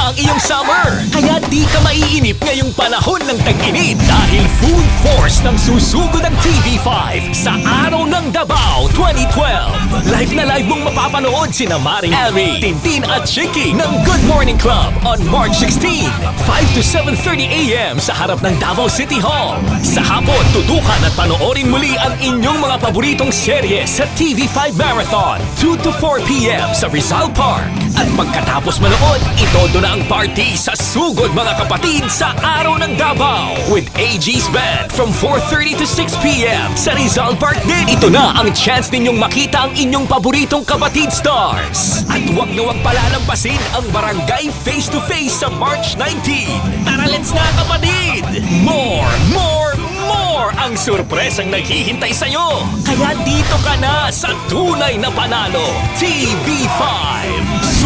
na ang iyong summer. Kaya di ka maiinip ngayong panahon ng tag-init dahil full force ng susugod ang TV5 sa Araw ng Davao 2012. Live na live mong mapapanood sina Maring Ari, Tintin at Chicky ng Good Morning Club on March 16, 5 to 7.30 a.m. sa harap ng Davao City Hall. Sa hapon, tutukan at panoorin muli ang inyong mga paboritong serye sa TV5 Marathon, 2 to 4 p.m. sa Rizal Park. At pagkatapos manood, itodo na ang party sa Sugod mga kapatid sa Araw ng Davao with AG's Band from 4.30 to 6 p.m. sa Rizal Park din. Ito na ang chance ninyong makita ang inyong paboritong kapatid stars. At huwag na huwag palalampasin ang barangay face-to-face sa March 19. Tara, let's na kapatid! More, more, more ang surpresang naghihintay sa'yo. Kaya dito ka na sa tunay na panalo, TV5. Sugod mga